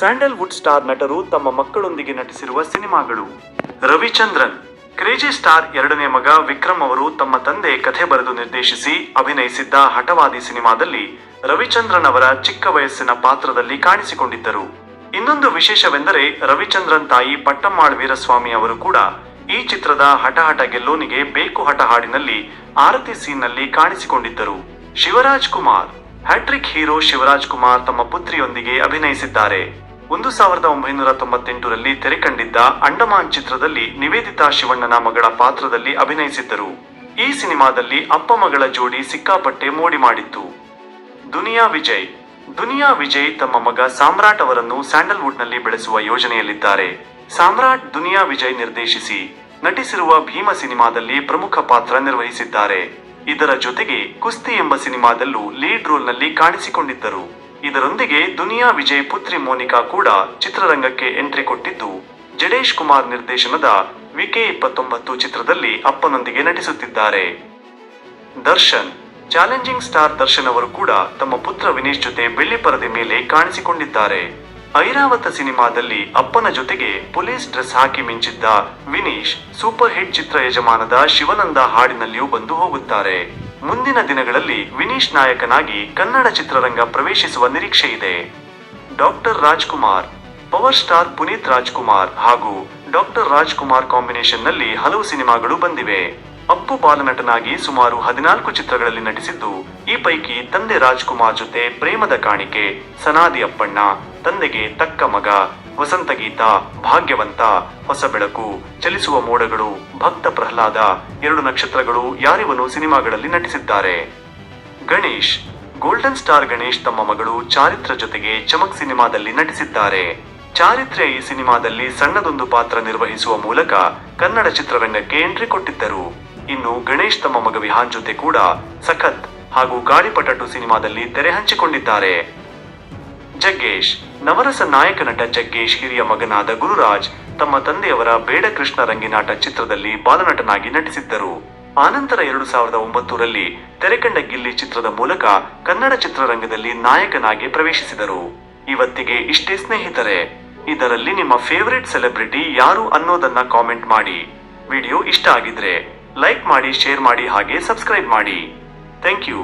Sandalwood star ನಟರು ತಮ್ಮ ಮಕ್ಕಳೊಂದಿಗೆ ನಟಿಸಿರುವ ಸಿನಿಮಾಗಳು. ರವಿಚಂದ್ರನ್, ಕ್ರೇಜಿ ಸ್ಟಾರ್ ಎರಡನೇ ಮಗ ವಿಕ್ರಮ್ ಅವರು ತಮ್ಮ ತಂದೆ ಕಥೆ ಬರೆದು ನಿರ್ದೇಶಿಸಿ ಅಭಿನಯಿಸಿದ್ದ ಹಠವಾದಿ ಸಿನಿಮಾದಲ್ಲಿ ರವಿಚಂದ್ರನ್ ಅವರ ಚಿಕ್ಕ ವಯಸ್ಸಿನ ಪಾತ್ರದಲ್ಲಿ ಕಾಣಿಸಿಕೊಂಡಿದ್ದರು. ಇನ್ನೊಂದು ವಿಶೇಷವೆಂದರೆ ರವಿಚಂದ್ರನ್ ತಾಯಿ ಪಟ್ಟಮ್ಮಾಳ್ ವೀರಸ್ವಾಮಿ ಅವರು ಕೂಡ ಈ ಚಿತ್ರದ ಹಠಹಠ ಗೆಲ್ಲೋನಿಗೆ ಬೇಕು ಹಠ ಹಾಡಿನಲ್ಲಿ ಆರತಿ ಸೀನ್ನಲ್ಲಿ ಕಾಣಿಸಿಕೊಂಡಿದ್ದರು. ಶಿವರಾಜ್ ಕುಮಾರ್, ಹ್ಯಾಟ್ರಿಕ್ ಹೀರೋ ಶಿವರಾಜ್ ಕುಮಾರ್ ತಮ್ಮ ಪುತ್ರಿಯೊಂದಿಗೆ ಅಭಿನಯಿಸಿದ್ದಾರೆ. ಒಂದು ಸಾವಿರದ ಒಂಬೈನೂರ ತೊಂಬತ್ತೆಂಟರಲ್ಲಿ ತೆರೆ ಕಂಡಿದ್ದ ಅಂಡಮಾನ್ ಚಿತ್ರದಲ್ಲಿ ನಿವೇದಿತಾ ಶಿವಣ್ಣನ ಮಗಳ ಪಾತ್ರದಲ್ಲಿ ಅಭಿನಯಿಸಿದ್ದರು. ಈ ಸಿನಿಮಾದಲ್ಲಿ ಅಪ್ಪ ಮಗಳ ಜೋಡಿ ಸಿಕ್ಕಾಪಟ್ಟೆ ಮೋಡಿ ಮಾಡಿತ್ತು. ದುನಿಯಾ ವಿಜಯ್. ದುನಿಯಾ ವಿಜಯ್ ತಮ್ಮ ಮಗ ಸಾಮ್ರಾಟ್ ಅವರನ್ನು ಸ್ಯಾಂಡಲ್ವುಡ್ನಲ್ಲಿ ಬೆಳೆಸುವ ಯೋಜನೆಯಲ್ಲಿದ್ದಾರೆ. ಸಾಮ್ರಾಟ್ ದುನಿಯಾ ವಿಜಯ್ ನಿರ್ದೇಶಿಸಿ ನಟಿಸಿರುವ ಭೀಮ ಸಿನಿಮಾದಲ್ಲಿ ಪ್ರಮುಖ ಪಾತ್ರ ನಿರ್ವಹಿಸಿದ್ದಾರೆ. ಇದರ ಜೊತೆಗೆ ಕುಸ್ತಿ ಎಂಬ ಸಿನಿಮಾದಲ್ಲೂ ಲೀಡ್ ರೋಲ್ನಲ್ಲಿ ಕಾಣಿಸಿಕೊಂಡಿದ್ದರು. ಇದರೊಂದಿಗೆ ದುನಿಯಾ ವಿಜಯ್ ಪುತ್ರಿ ಮೋನಿಕಾ ಕೂಡ ಚಿತ್ರರಂಗಕ್ಕೆ ಎಂಟ್ರಿ ಕೊಟ್ಟಿದ್ದು. ಜಡೇಶ್ ಕುಮಾರ್ ನಿರ್ದೇಶನದ ವಿಕೆ ಇಪ್ಪತ್ತೊಂಬತ್ತು ಚಿತ್ರದಲ್ಲಿ ಅಪ್ಪನೊಂದಿಗೆ ನಟಿಸುತ್ತಿದ್ದಾರೆ. ದರ್ಶನ್, ಚಾಲೆಂಜಿಂಗ್ ಸ್ಟಾರ್ ದರ್ಶನ್ ಅವರು ಕೂಡ ತಮ್ಮ ಪುತ್ರ ವಿನೀಶ್ ಜೊತೆ ಬೆಳ್ಳಿ ಪರದೆ ಮೇಲೆ ಕಾಣಿಸಿಕೊಂಡಿದ್ದಾರೆ. ಐರಾವತ ಸಿನಿಮಾದಲ್ಲಿ ಅಪ್ಪನ ಜೊತೆಗೆ ಪೊಲೀಸ್ ಡ್ರೆಸ್ ಹಾಕಿ ಮಿಂಚಿದ್ದ ವಿನೀಶ್, ಸೂಪರ್ ಹಿಟ್ ಚಿತ್ರ ಯಜಮಾನದ ಶಿವನಂದ ಹಾಡಿನಲ್ಲಿಯೂ ಬಂದು ಹೋಗುತ್ತಾರೆ. ಮುಂದಿನ ದಿನಗಳಲ್ಲಿ ವಿನೀಶ್ ನಾಯಕನಾಗಿ ಕನ್ನಡ ಚಿತ್ರರಂಗ ಪ್ರವೇಶಿಸುವ ನಿರೀಕ್ಷೆ ಇದೆ. Doctor Rajkumar, power star Puneeth Rajkumar ಹಾಗೂ ಡಾಕ್ಟರ್ ರಾಜ್ಕುಮಾರ್ ಕಾಂಬಿನೇಷನ್ನಲ್ಲಿ ಹಲವು ಸಿನಿಮಾಗಳು ಬಂದಿವೆ. ಅಪ್ಪು ಬಾಲನಟನಾಗಿ ಸುಮಾರು ಹದಿನಾಲ್ಕು ಚಿತ್ರಗಳಲ್ಲಿ ನಟಿಸಿದ್ದು, ಈ ಪೈಕಿ ತಂದೆ ರಾಜ್ಕುಮಾರ್ ಜೊತೆ ಪ್ರೇಮದ ಕಾಣಿಕೆ, ಸನಾದಿ ಅಪ್ಪಣ್ಣ, ತಂದೆಗೆ ತಕ್ಕ ಮಗ ವಸಂತಗೀತ, ಭಾಗ್ಯವಂತ, ಹೊಸ ಬೆಳಕು, ಚಲಿಸುವ ಮೋಡಗಳು, ಭಕ್ತ ಪ್ರಹ್ಲಾದ, ಎರಡು ನಕ್ಷತ್ರಗಳು ಯಾರಿವನು ಸಿನಿಮಾಗಳಲ್ಲಿ ನಟಿಸಿದ್ದಾರೆ. ಗಣೇಶ್, ಗೋಲ್ಡನ್ ಸ್ಟಾರ್ ಗಣೇಶ್ ತಮ್ಮ ಮಗಳು ಚಾರಿತ್ರ ಜೊತೆಗೆ ಚಮಕ್ ಸಿನಿಮಾದಲ್ಲಿ ನಟಿಸಿದ್ದಾರೆ. ಚಾರಿತ್ರೆ ಈ ಸಿನಿಮಾದಲ್ಲಿ ಸಣ್ಣದೊಂದು ಪಾತ್ರ ನಿರ್ವಹಿಸುವ ಮೂಲಕ ಕನ್ನಡ ಚಿತ್ರರಂಗಕ್ಕೆ ಎಂಟ್ರಿ ಕೊಟ್ಟಿದ್ದರು. ಇನ್ನು ಗಣೇಶ್ ತಮ್ಮ ಮಗ ವಿಹಾನ್ ಜೊತೆ ಕೂಡ ಸಖತ್ ಹಾಗೂ ಗಾಳಿಪಟಟು ಸಿನಿಮಾದಲ್ಲಿ ತೆರೆ ಹಂಚಿಕೊಂಡಿದ್ದಾರೆ. ಜಗ್ಗೇಶ್. ನವರಸ ನಾಯಕ ನಟ ಜಗ್ಗೇಶ್, ಹಿರಿಯ ಮಗನಾದ ಗುರುರಾಜ್, ತಮ್ಮ ತಂದೆಯವರ ಬೇಡ ಕೃಷ್ಣ ರಂಗಿನಾಟ ಚಿತ್ರದಲ್ಲಿ ಬಾಲನಟನಾಗಿ ನಟಿಸಿದ್ದರು. ಆನಂತರ ಎರಡು ಸಾವಿರದ ಒಂಬತ್ತರಲ್ಲಿ ತೆರೆಕಂಡ ಗಿಲ್ಲಿ ಚಿತ್ರದ ಮೂಲಕ ಕನ್ನಡ ಚಿತ್ರರಂಗದಲ್ಲಿ ನಾಯಕನಾಗಿ ಪ್ರವೇಶಿಸಿದರು. ಇವತ್ತಿಗೆ ಇಷ್ಟೇ ಸ್ನೇಹಿತರೆ, ಇದರಲ್ಲಿ ನಿಮ್ಮ ಫೇವರಿಟ್ ಸೆಲೆಬ್ರಿಟಿ ಯಾರು ಅನ್ನೋದನ್ನ ಕಾಮೆಂಟ್ ಮಾಡಿ. ವಿಡಿಯೋ ಇಷ್ಟ ಆಗಿದ್ರೆ ಲೈಕ್ ಮಾಡಿ ಶೇರ್ ಮಾಡಿ ಹಾಗೆ ಸಬ್ಸ್ಕ್ರೈಬ್ ಮಾಡಿ. Thank you